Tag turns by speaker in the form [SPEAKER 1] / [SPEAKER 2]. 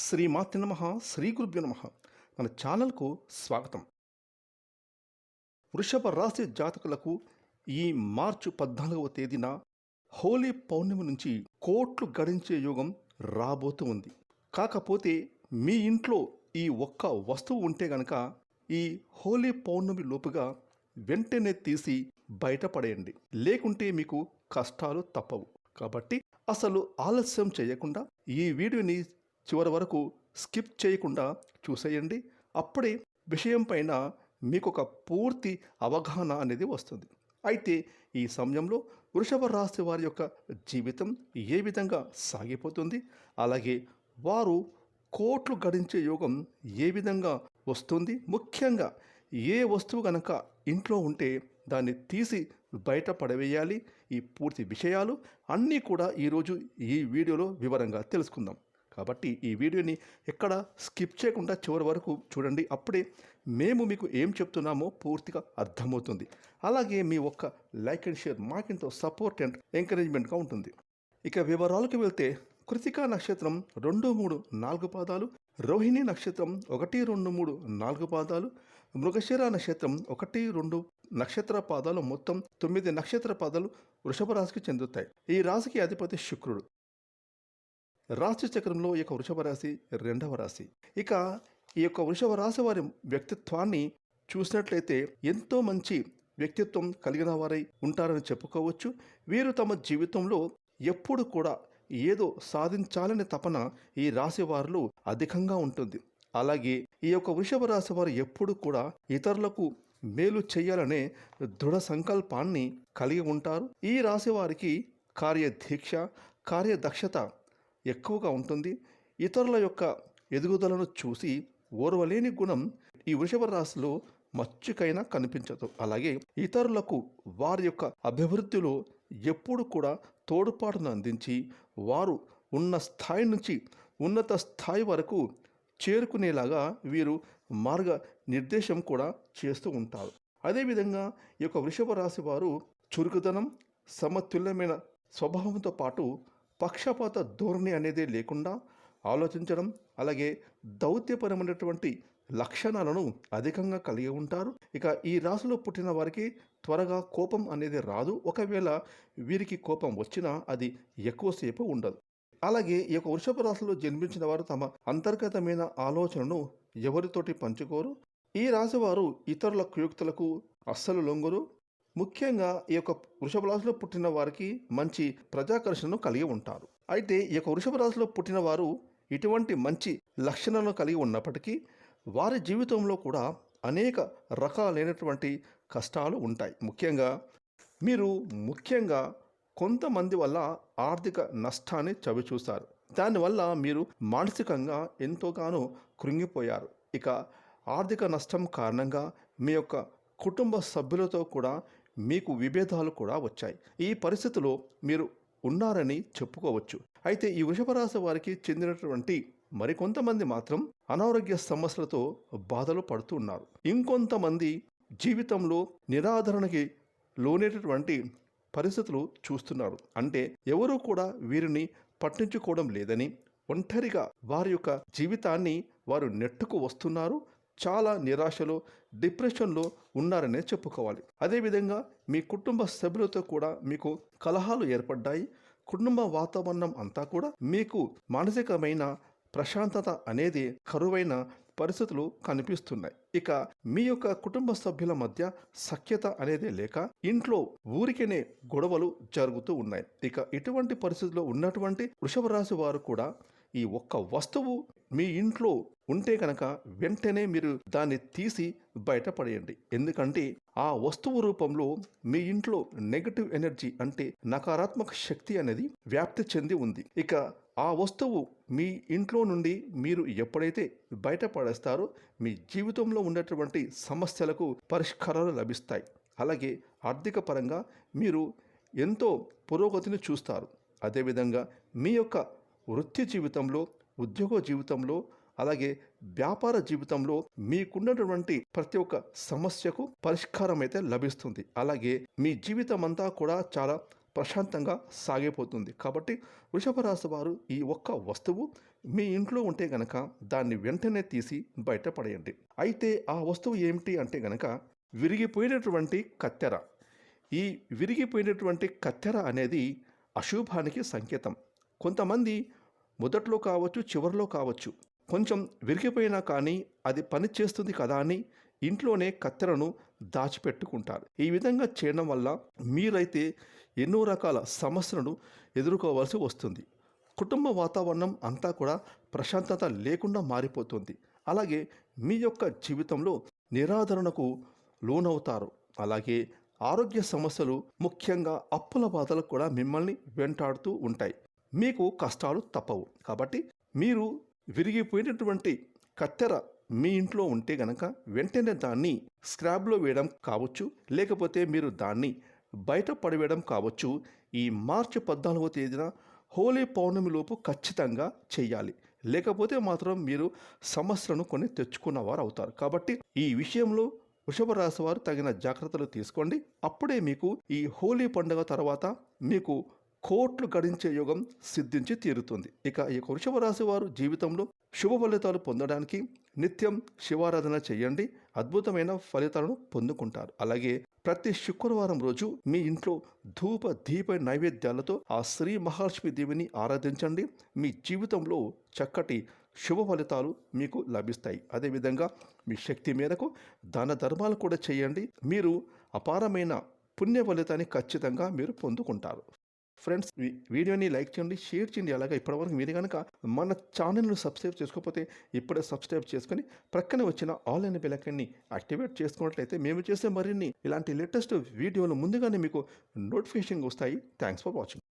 [SPEAKER 1] శ్రీమాతి నమ శ్రీ గురుభ్యో నమ. మన ఛానల్కు స్వాగతం. వృషభ రాశి జాతకులకు ఈ మార్చి పద్నాలుగవ తేదీన హోలీ పౌర్ణమి నుంచి కోట్లు గడించే యోగం రాబోతూ ఉంది. కాకపోతే మీ ఇంట్లో ఈ ఒక్క వస్తువు ఉంటే గనక ఈ హోలీ పౌర్ణమి లోపుగా వెంటనే తీసి బయటపడేయండి. లేకుంటే మీకు కష్టాలు తప్పవు. కాబట్టి అసలు ఆలస్యం చేయకుండా ఈ వీడియోని చివరి వరకు స్కిప్ చేయకుండా చూసేయండి. అప్పుడే విషయం పైన మీకు ఒక పూర్తి అవగాహన అనేది వస్తుంది. అయితే ఈ సమయంలో వృషభ రాశి వారి యొక్క జీవితం ఏ విధంగా సాగిపోతుంది? అలాగే వారు కోట్లు గడించే యోగం ఏ విధంగా వస్తుంది? ముఖ్యంగా ఏ వస్తువు కనుక ఇంట్లో ఉంటే దాన్ని తీసి బయట పడవేయాలి. ఈ పూర్తి విషయాలు అన్నీ కూడా ఈరోజు ఈ వీడియోలో వివరంగా తెలుసుకుందాం. కాబట్టి ఈ వీడియోని ఎక్కడ స్కిప్ చేయకుండా చివరి వరకు చూడండి. అప్పుడే మేము మీకు ఏం చెప్తున్నామో పూర్తిగా అర్థమవుతుంది. అలాగే మీ ఒక్క లైక్ అండ్ షేర్ మాకెంతో సపోర్ట్ అండ్ ఎంకరేజ్మెంట్గా ఉంటుంది. ఇక వివరాలకు వెళ్తే కృతికా నక్షత్రం రెండు మూడు నాలుగు పాదాలు రోహిణి నక్షత్రం ఒకటి రెండు మూడు నాలుగు పాదాలు మృగశిర నక్షత్రం ఒకటి రెండు నక్షత్ర పాదాలు మొత్తం తొమ్మిది నక్షత్ర పాదాలు వృషభ రాశికి చెందుతాయి. ఈ రాశికి అధిపతి శుక్రుడు. రాశి చక్రంలో ఈ యొక్క వృషభ రాశి రెండవ రాశి. ఇక ఈ యొక్క వృషభ రాశి వారి వ్యక్తిత్వాన్ని చూసినట్లయితే ఎంతో మంచి వ్యక్తిత్వం కలిగిన వారై ఉంటారని చెప్పుకోవచ్చు. వీరు తమ జీవితంలో ఎప్పుడు కూడా ఏదో సాధించాలనే తపన ఈ రాశి వారిలో అధికంగా ఉంటుంది. అలాగే ఈ యొక్క వృషభ రాశి వారు ఎప్పుడు కూడా ఇతరులకు మేలు చేయాలనే దృఢ సంకల్పాన్ని కలిగి ఉంటారు. ఈ రాశి వారికి కార్యదీక్ష కార్యదక్షత ఎక్కువగా ఉంటుంది. ఇతరుల యొక్క ఎదుగుదలను చూసి ఓర్వలేని గుణం ఈ వృషభ రాశిలో మచ్చుకైనా కనిపించదు. అలాగే ఇతరులకు వారి యొక్క అభివృద్ధిలో ఎప్పుడు కూడా తోడ్పాటును అందించి వారు ఉన్న స్థాయి నుంచి ఉన్నత స్థాయి వరకు చేరుకునేలాగా వీరు మార్గ నిర్దేశం కూడా చేస్తూ ఉంటారు. అదేవిధంగా ఈ యొక్క వృషభ రాశి వారు చురుకుదనం సమతుల్యమైన స్వభావంతో పాటు పక్షపాత ధోరణి అనేది లేకుండా ఆలోచించడం అలాగే దౌత్యపరమైనటువంటి లక్షణాలను అధికంగా కలిగి ఉంటారు. ఇక ఈ రాశిలో పుట్టిన వారికి త్వరగా కోపం అనేది రాదు. ఒకవేళ వీరికి కోపం వచ్చినా అది ఎక్కువసేపు ఉండదు. అలాగే ఈ యొక్క వృషభ రాశిలో జన్మించిన వారు తమ అంతర్గతమైన ఆలోచనను ఎవరితోటి పంచుకోరు. ఈ రాశి వారు ఇతరుల కుయుక్తులకు అస్సలు లొంగరు. ముఖ్యంగా ఈ యొక్క వృషభ రాశిలో పుట్టిన వారికి మంచి ప్రజాకర్షణను కలిగి ఉంటారు. అయితే ఈ యొక్క వృషభ రాశిలో పుట్టిన వారు ఇటువంటి మంచి లక్షణాలను కలిగి ఉన్నప్పటికీ వారి జీవితంలో కూడా అనేక రకాలైనటువంటి కష్టాలు ఉంటాయి. ముఖ్యంగా మీరు ముఖ్యంగా కొంతమంది వల్ల ఆర్థిక నష్టాన్ని చవిచూస్తారు. దానివల్ల మీరు మానసికంగా ఎంతోగానో కృంగిపోయారు. ఇక ఆర్థిక నష్టం కారణంగా మీ యొక్క కుటుంబ సభ్యులతో కూడా మీకు విభేదాలు కూడా వచ్చాయి. ఈ పరిస్థితిలో మీరు ఉన్నారని చెప్పుకోవచ్చు. అయితే ఈ వృషభరాశి వారికి చెందినటువంటి మరికొంతమంది మాత్రం అనారోగ్య సమస్యలతో బాధలు పడుతున్నారు ఇంకొంతమంది జీవితంలో నిరాదరణకి లోనేటటువంటి పరిస్థితులు చూస్తున్నారు. అంటే ఎవరూ కూడా వీరిని పట్టించుకోవడం లేదని ఒంటరిగా వారి యొక్క జీవితాన్ని వారు నెట్టుకు వస్తున్నారు. చాలా నిరాశలో డిప్రెషన్లో ఉన్నారనే చెప్పుకోవాలి. అదేవిధంగా మీ కుటుంబ సభ్యులతో కూడా మీకు కలహాలు ఏర్పడ్డాయి. కుటుంబ వాతావరణం అంతా కూడా మీకు మానసికమైన ప్రశాంతత అనేది కరువైన పరిస్థితులు కనిపిస్తున్నాయి. ఇక మీ యొక్క కుటుంబ సభ్యుల మధ్య సఖ్యత అనేది లేక ఇంట్లో ఊరికనే గొడవలు జరుగుతూ ఉన్నాయి. ఇక ఇటువంటి పరిస్థితుల్లో ఉన్నటువంటి వృషభ రాశి వారు కూడా ఈ ఒక్క వస్తువు మీ ఇంట్లో ఉంటే కనుక వెంటనే మీరు దాన్ని తీసి బయటపడేయండి ఎందుకంటే ఆ వస్తువు రూపంలో మీ ఇంట్లో నెగటివ్ ఎనర్జీ అంటే నకారాత్మక శక్తి అనేది వ్యాప్తి చెంది ఉంది. ఇక ఆ వస్తువు మీ ఇంట్లో నుండి మీరు ఎప్పుడైతే బయటపడేస్తారో మీ జీవితంలో ఉన్నటువంటి సమస్యలకు పరిష్కారాలు లభిస్తాయి. అలాగే ఆర్థిక పరంగా మీరు ఎంతో పురోగతిని చూస్తారు. అదేవిధంగా మీ యొక్క వృత్తి జీవితంలో ఉద్యోగ జీవితంలో అలాగే వ్యాపార జీవితంలో మీకున్నటువంటి ప్రతి ఒక్క సమస్యకు పరిష్కారం అయితే లభిస్తుంది. అలాగే మీ జీవితం అంతా కూడా చాలా ప్రశాంతంగా సాగిపోతుంది. కాబట్టి వృషభ రాశి వారు ఈ ఒక్క వస్తువు మీ ఇంట్లో ఉంటే గనక దాన్ని వెంటనే తీసి బయటపడేయండి అయితే ఆ వస్తువు ఏమిటి అంటే గనక విరిగిపోయినటువంటి కత్తెర. ఈ విరిగిపోయినటువంటి కత్తెర అనేది అశుభానికి సంకేతం. కొంతమంది మొదట్లో కావచ్చు చివరిలో కావచ్చు. కొంచెం విరిగిపోయినా కానీ అది పని చేస్తుంది కదా అని ఇంట్లోనే కత్తెరను దాచిపెట్టుకుంటారు. ఈ విధంగా చేయడం వల్ల మీరైతే ఎన్నో రకాల సమస్యలను ఎదుర్కోవాల్సి వస్తుంది. కుటుంబ వాతావరణం అంతా కూడా ప్రశాంతత లేకుండా మారిపోతుంది. అలాగే మీ యొక్క జీవితంలో నిరాదరణకు లోనవుతారు. అలాగే ఆరోగ్య సమస్యలు ముఖ్యంగా అప్పుల బాధలు కూడా మిమ్మల్ని వెంటాడుతూ ఉంటాయి. మీకు కష్టాలు తప్పవు. కాబట్టి మీరు విరిగిపోయినటువంటి కత్తెర మీ ఇంట్లో ఉంటే గనక వెంటనే దాన్ని స్క్రాబ్లో వేయడం కావచ్చు. లేకపోతే మీరు దాన్ని బయట పడివేయడం కావచ్చు. ఈ మార్చి పద్నాలుగో తేదీన హోలీ పౌర్ణమిలోపు ఖచ్చితంగా చేయాలి. లేకపోతే మాత్రం మీరు సమస్యలను కొని తెచ్చుకున్నవారు అవుతారు. కాబట్టి ఈ విషయంలో వృషభ రాశి వారు తగిన జాగ్రత్తలు తీసుకోండి. అప్పుడే మీకు ఈ హోలీ పండుగ తర్వాత మీకు కోట్లు గడించే యోగం సిద్ధించి తీరుతుంది. ఇక ఈ యొక్క వృషభ రాశి వారు జీవితంలో శుభ ఫలితాలు పొందడానికి నిత్యం శివారాధన చేయండి. అద్భుతమైన ఫలితాలను పొందుకుంటారు. అలాగే ప్రతి శుక్రవారం రోజు మీ ఇంట్లో ధూప దీప నైవేద్యాలతో ఆ శ్రీ మహాలక్ష్మి దేవిని ఆరాధించండి. మీ జీవితంలో చక్కటి శుభ ఫలితాలు మీకు లభిస్తాయి. అదేవిధంగా మీ శక్తి మేరకు దాన ధర్మాలు కూడా చేయండి. మీరు అపారమైన పుణ్య ఫలితాన్ని ఖచ్చితంగా మీరు పొందుకుంటారు. ఫ్రెండ్స్ వీడియోని లైక్ చేయండి షేర్ చేయండి. అలాగే ఇప్పటివరకు మీరు కనుక మన ఛానల్ను సబ్స్క్రైబ్ చేసుకోకపోతే ఇప్పుడే సబ్స్క్రైబ్ చేసుకొని ప్రక్కనే వచ్చిన ఆల్ అనే బెలకన్ని యాక్టివేట్ చేసుకున్నట్లయితే మేము చేసే మరిన్ని ఇలాంటి లేటెస్ట్ వీడియోలు ముందుగానే మీకు నోటిఫికేషన్ వస్తాయి. Thanks for watching